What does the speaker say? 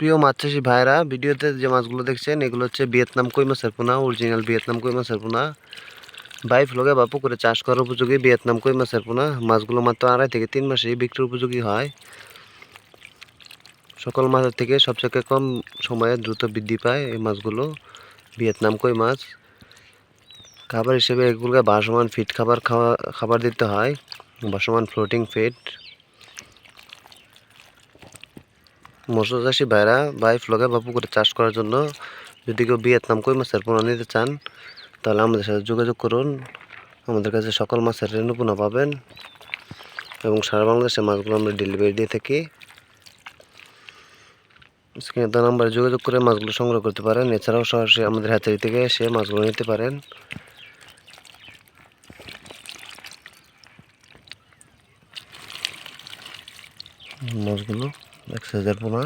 প্রিয় মাছ চাষি ভাইরা ভিডিওতে যে মাছগুলো দেখছেন, এগুলো হচ্ছে ভিয়েতনাম কই মাছের পোনা অরিজিনাল ভিয়েতনাম কই মাছের পোনা। বাইফ লগে বা পুকুরে চাষ করার উপযোগী ভিয়েতনাম কই মাছের পোনা। মাছগুলো মাত্র আড়াই থেকে তিন মাসেই বিক্রির উপযোগী হয়। সকল মাছের থেকে সবচেয়ে কম সময়ে দ্রুত বৃদ্ধি পায় এই মাছগুলো, ভিয়েতনাম কই মাছ। খাবার হিসেবে এগুলোকে ভাসমান ফিট খাবার খাওয়া, খাবার দিতে হয়। ভাসমান ফ্লোটিং ফিট মৎস্য চাষি ভাইরা বাই ফ্লগে বা পুকুরে চাষ করার জন্য যদি কেউ ভিয়েতনাম কই মাছের পোনা নিতে চান, তাহলে আমাদের সাথে যোগাযোগ করুন। আমাদের কাছে সকল মাছের রেণু পোনা পাবেন এবং সারা বাংলাদেশে মাছগুলো আমরা ডেলিভারি দিয়ে থাকি। স্ক্রিনে দেওয়া নাম্বারে যোগাযোগ করে মাছগুলো সংগ্রহ করতে পারেন। এছাড়াও সরাসরি আমাদের হ্যাচারি থেকে এসে মাছগুলো নিতে পারেন। মাছগুলো এক হাজার পোনা